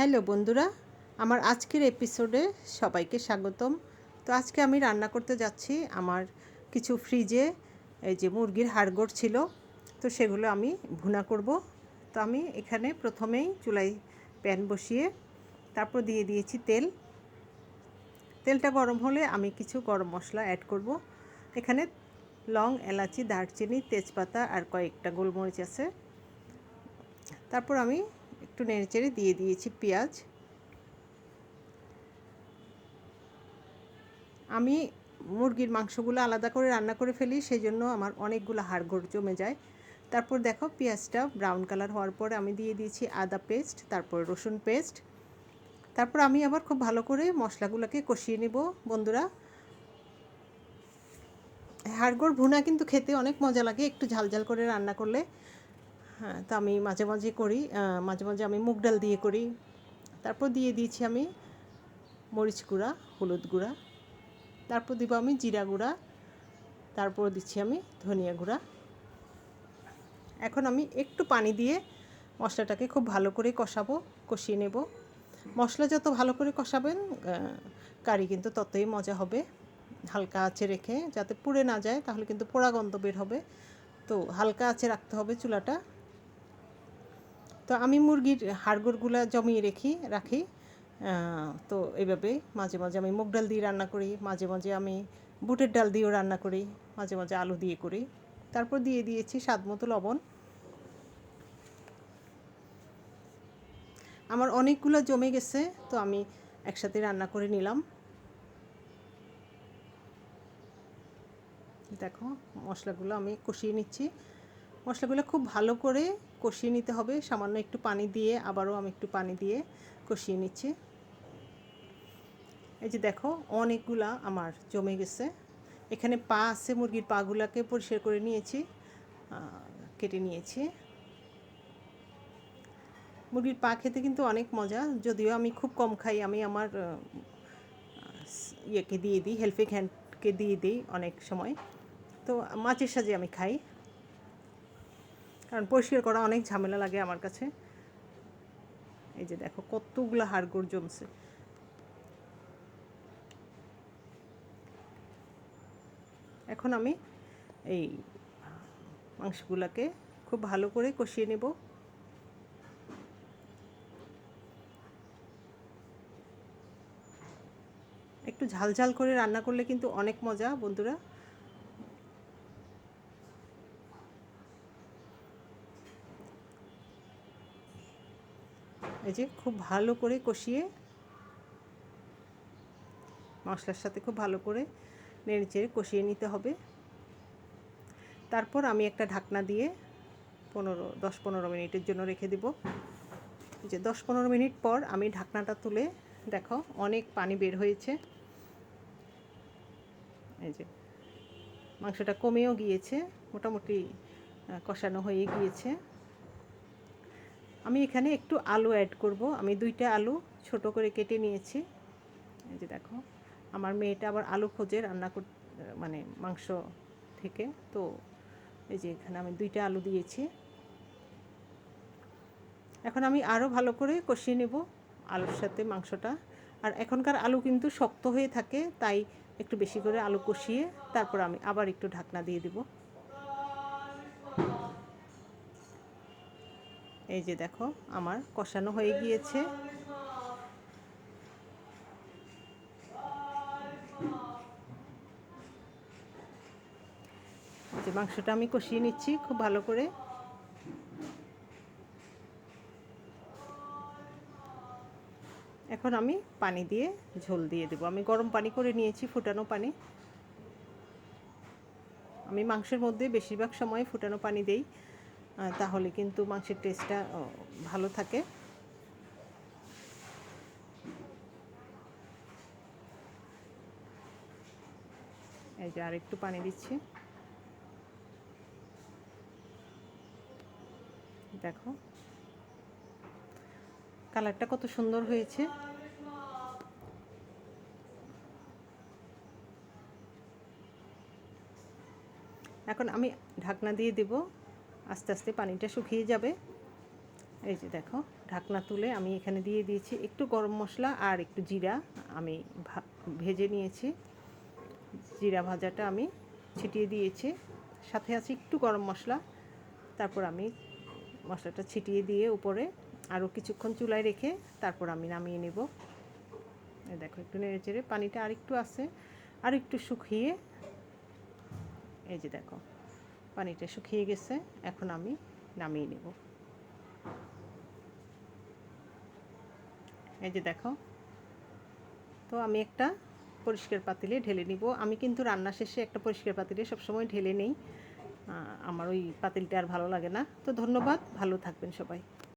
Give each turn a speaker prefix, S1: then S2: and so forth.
S1: Hello বন্ধুরা, আমার আজকের এপিসোডে সবাইকে স্বাগতম। তো আজকে আমি রান্না করতে যাচ্ছি আমার কিছু ফ্রিজে, এই যে মুরগির হাড়গোড় ছিল, তো সেগুলো আমি ভুনা করব। তো আমি এখানে প্রথমেই চুলাই প্যান বসিয়ে তারপর দিয়ে দিয়েছি তেল। তেলটা গরম হলে আমি কিছু গরম মশলা অ্যাড করব। এখানে লং, এলাচি, দারচিনি, তেজপাতা আর কয়েকটা গোলমরিচ আছে। তারপর আমি একটু নেড়েচেড়ে দিয়ে দিয়েছি পেঁয়াজ। আমি মুরগির মাংসগুলো আলাদা করে রান্না করে ফেলি সেই জন্য আমার অনেকগুলো হাড়গোড় জমে যায়। তারপর দেখো পেঁয়াজটা ব্রাউন কালার হওয়ার পরে আমি দিয়ে দিয়েছি আদা পেস্ট তারপর রসুন পেস্ট তারপর আমি আবার খুব ভালো করে মশলাগুলোকে কষিয়ে নেব, বন্ধুরা। হাড়গোড় ভুনা কিন্তু খেতে অনেক মজা লাগে একটু ঝাল ঝাল করে রান্না করলে। হ্যাঁ তা আমি মাঝে মাঝে করি মাঝে মাঝে আমি মুগ ডাল দিয়ে করি। তারপর দিয়ে দিয়েছি আমি মরিচ গুঁড়া, হলুদ গুঁড়া। তারপর দিব আমি জিরা গুঁড়া। তারপর দিচ্ছি আমি ধনিয়া গুঁড়া। এখন আমি একটু পানি দিয়ে মশলাটাকে খুব ভালো করে কষাবো, কষিয়ে নেব। মশলা যত ভালো করে কষাবেন কারি কিন্তু ততই মজা হবে। হালকা আঁচে রেখে যাতে পুড়ে না যায়, তাহলে কিন্তু পোড়া গন্ধ বের হবে। তো হালকা আঁচে রাখতে হবে চুলাটা। তো আমি মুরগির হাড়গোড়গুলো জমিয়ে রেখি, রাখি। তো এইভাবে মাঝে মাঝে আমি মুগ ডাল দিয়ে রান্না করি, মাঝে মাঝে আমি বুটের ডাল দিয়েও রান্না করি, মাঝে মাঝে আলু দিয়ে করি। তারপর দিয়ে দিয়েছি স্বাদ মতো লবণ। আমার অনেকগুলো জমে গেছে, তো আমি একসাথে রান্না করে নিলাম। দেখো, মশলাগুলো আমি কষিয়ে নিচ্ছি। মশলাগুলো খুব ভালো করে কষিয়ে নিতে হবে। সামান্য একটু পানি দিয়ে, আবারও আমি একটু পানি দিয়ে কষিয়ে নিচ্ছি। এই যে দেখো, অনেকগুলা আমার জমে গেছে। এখানে পা আছে মুরগির পাগুলাকে পরিষ্কার করে নিয়েছি কেটে নিয়েছি। মুরগির পা খেতে কিন্তু অনেক মজা, যদিও আমি খুব কম খাই। আমি আমার ইয়েকে দিয়ে দিই হেল্পিং হ্যান্ডকে দিয়ে দিই অনেক সময়। তো মাছের সাজে আমি খাই। কারণ পরিষ্কার করা অনেক ঝামেলা লাগে আমার কাছে। এই যে দেখো, কতগুলো হাড়গোড় জমছে। এখন আমি এই মাংসগুলোকে খুব ভালো করে কষিয়ে নেব। একটু ঝাল ঝাল করে রান্না করলে কিন্তু অনেক মজা, বন্ধুরা। এই যে খুব ভালো করে কষিয়ে মশলার সাথে খুব ভালো করে নেড়ে চেড়ে কষিয়ে নিতে হবে। তারপর আমি একটা ঢাকনা দিয়ে পনেরো, দশ পনেরো মিনিটের জন্য রেখে দেব। যে দশ পনেরো মিনিট পর আমি ঢাকনাটা তুলে দেখো অনেক পানি বের হয়েছে। এই যে মাংসটা কমেও গিয়েছে, মোটামুটি কষানো হয়ে গিয়েছে। আমি এখানে একটু আলু অ্যাড করব। আমি দুইটা আলু ছোট করে কেটে নিয়েছি। এই যে দেখো, আমার মেয়েটা আবার আলু খোঁজে রান্না কর মানে মাংস থেকে। তো এই যে এখানে আমি দুইটা আলু দিয়েছি। এখন আমি আরও ভালো করে কষিয়ে নেব আলুর সাথে মাংসটা। আর এখনকার আলু কিন্তু শক্ত হয়ে থাকে, তাই একটু বেশি করে আলু কষিয়ে তারপর আমি আবার একটু ঢাকনা দিয়ে দেবো। এই যে দেখো, আমার কষানো হয়ে গিয়েছে। যে মাংসটা আমি কষিয়ে নিচ্ছি খুব ভালো করে। এখন আমি পানি দিয়ে ঝোল দিয়ে দেবো। আমি গরম পানি করে নিয়েছি, ফুটানো পানি। আমি মাংসের মধ্যে বেশিরভাগ সময় ফুটানো পানি দেই। তাহলে কিন্তু মাংসের টেস্টটা ভালো থাকে। এই যে আর একটু পানি দিচ্ছি। দেখো। কালারটা কত সুন্দর হয়েছে। এখন আমি ঢাকনা দিয়ে দেবো। আস্তে আস্তে পানিটা শুকিয়ে যাবে। এই যে দেখো, ঢাকনা তুলে আমি এখানে দিয়ে দিয়েছি একটু গরম মশলা আর একটু জিরা আমি ভেজে নিয়েছি। জিরা ভাজাটা আমি ছিটিয়ে দিয়েছি। সাথে আছে একটু গরম মশলা। তারপর আমি মশলাটা ছিটিয়ে দিয়ে উপরে আরও কিছুক্ষণ চুলায় রেখে তারপর আমি নামিয়ে নেব। দেখো, একটু নেড়ে চেড়ে পানিটা আরেকটু আছে আর একটু শুকিয়ে। এই যে দেখো পানিটা শুকিয়ে গেছে, এখন আমি নামিয়ে নেব। এই যে দেখো, তো আমি একটা পরিষ্কার পাতিলে ঢেলে নিব। আমি কিন্তু রান্না শেষে একটা পরিষ্কার পাতিলে সবসময় ঢেলে নেই। আমার ওই পাতিলটা আর ভালো লাগে না। তো ধন্যবাদ, ভালো থাকবেন সবাই।